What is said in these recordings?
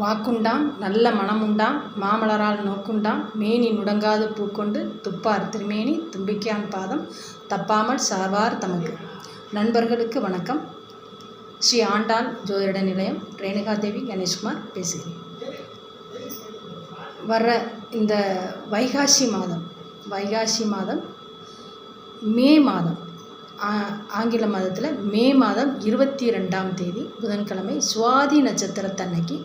வாக்குண்டாம் நல்ல மனமுண்டாம் மாமலரால் நோக்குண்டாம் மேனி நுடங்காது பூக்கொண்டு துப்பார் திருமேனி தும்பிக்கையான் பாதம் தப்பாமல் சார்வார் தமக்கு. நண்பர்களுக்கு வணக்கம். ஸ்ரீ ஆண்டாள் ஜோதிட நிலையம் ரேணுகாதேவி கணேஷ்குமார் பேசுகிறேன். வர்ற இந்த வைகாசி மாதம் வைகாசி மாதம் மே மாதம் ஆங்கில மாதத்தில் மே மாதம் இருபத்தி ரெண்டாம் தேதி புதன்கிழமை சுவாதி நட்சத்திரத்தன்னைக்கு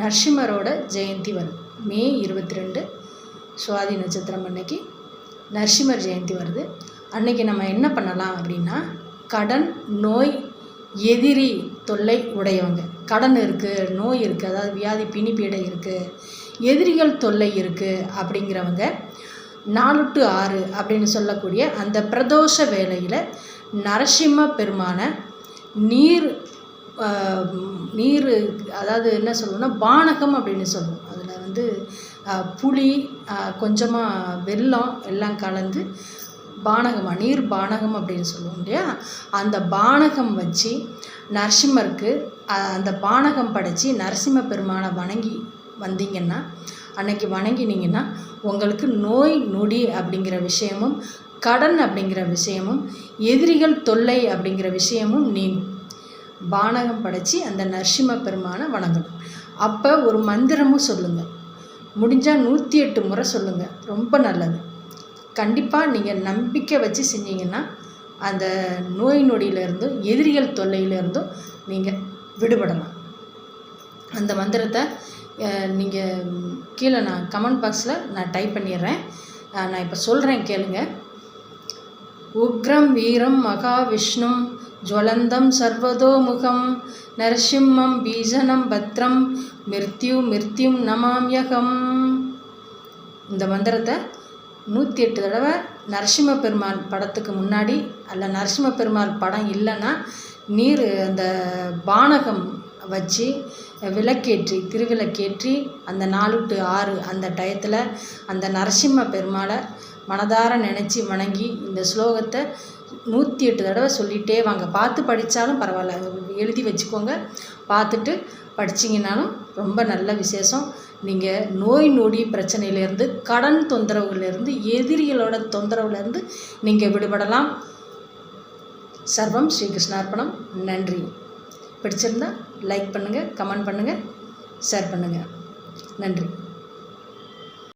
நரசிம்மரோட ஜெயந்தி வருது மே இருபத்தி ரெண்டு சுவாதி நட்சத்திரம் அன்னைக்கு நரசிம்மர் ஜெயந்தி வருது. அன்னைக்கு நம்ம என்ன பண்ணலாம் அப்படின்னா கடன் நோய் எதிரி தொல்லை உடையவங்க. கடன் இருக்குது நோய் இருக்குது அதாவது வியாதி பிணிப்பீடை இருக்குது எதிரிகள் தொல்லை இருக்குது அப்படிங்கிறவங்க நாலு டு ஆறு அப்படின்னு சொல்லக்கூடிய அந்த பிரதோஷ வேலையில் நரசிம்ம பெருமான நீர் நீர் அதாவது என்ன சொல்லுவோம்னா பானகம் அப்படின்னு சொல்லுவோம். அதில் வந்து புளி கொஞ்சமாக வெல்லம் எல்லாம் கலந்து பானகமாக நீர் பானகம் அப்படின்னு சொல்லுவோம் இல்லையா? அந்த பானகம் வச்சு நரசிம்மருக்கு அந்த பானகம் படைச்சி நரசிம்ம பெருமானை வணங்கி வந்தீங்கன்னா அன்னைக்கு வணங்கினீங்கன்னா உங்களுக்கு நோய் நொடி அப்படிங்கிற விஷயமும் கடன் அப்படிங்கிற விஷயமும் எதிரிகள் தொல்லை அப்படிங்கிற விஷயமும் நீங்கும். பானகம் படைச்சி அந்த நரசிம்ம பெருமானை வணங்கணும். அப்போ ஒரு மந்திரமும் சொல்லுங்கள் முடிஞ்சால் நூற்றி எட்டு முறை சொல்லுங்கள் ரொம்ப நல்லது. கண்டிப்பாக நீங்கள் நம்பிக்கை வச்சு செஞ்சீங்கன்னா அந்த நோய் நொடியிலேருந்தும் எதிரிகள் தொல்லையிலேருந்தும் நீங்கள் விடுபடலாம். அந்த மந்திரத்தை நீங்கள் கீழே நான் கமெண்ட் பாக்ஸில் நான் டைப் பண்ணிடுறேன். நான் இப்போ சொல்கிறேன் கேளுங்கள் உக்ரம் வீரம் மகாவிஷ்ணும் ஜுவலந்தம் சர்வதோமுகம் நரசிம்மம் பீஜனம் பத்ரம் மிருத்யு மிருத்யும் நமாமியகம். இந்த மந்திரத்தை நூற்றி எட்டு தடவை நரசிம்ம பெருமாள் படத்துக்கு முன்னாடி அல்ல நரசிம்ம பெருமாள் படம் இல்லைன்னா நீர் அந்த பானகம் வச்சு விளக்கேற்றி திருவிளக்கேற்றி அந்த நாலு டு ஆறு அந்த டயத்தில் அந்த நரசிம்ம பெருமாளை மனதார நினச்சி வணங்கி இந்த ஸ்லோகத்தை நூற்றி எட்டு தடவை சொல்லிகிட்டே வாங்க. பார்த்து படித்தாலும் பரவாயில்ல. எழுதி வச்சுக்கோங்க. பார்த்துட்டு படிச்சிங்கனாலும் ரொம்ப நல்ல விசேஷம். நீங்கள் நோய் நொடி பிரச்சனையிலேருந்து கடன் தொந்தரவுலேருந்து எதிரிகளோட தொந்தரவுலேருந்து நீங்கள் விடுபடலாம். சர்வம் ஸ்ரீகிருஷ்ணார்ப்பணம் நன்றி. பிடிச்சிருந்தா லைக் பண்ணுங்கள் கமெண்ட் பண்ணுங்கள் ஷேர் பண்ணுங்கள் நன்றி.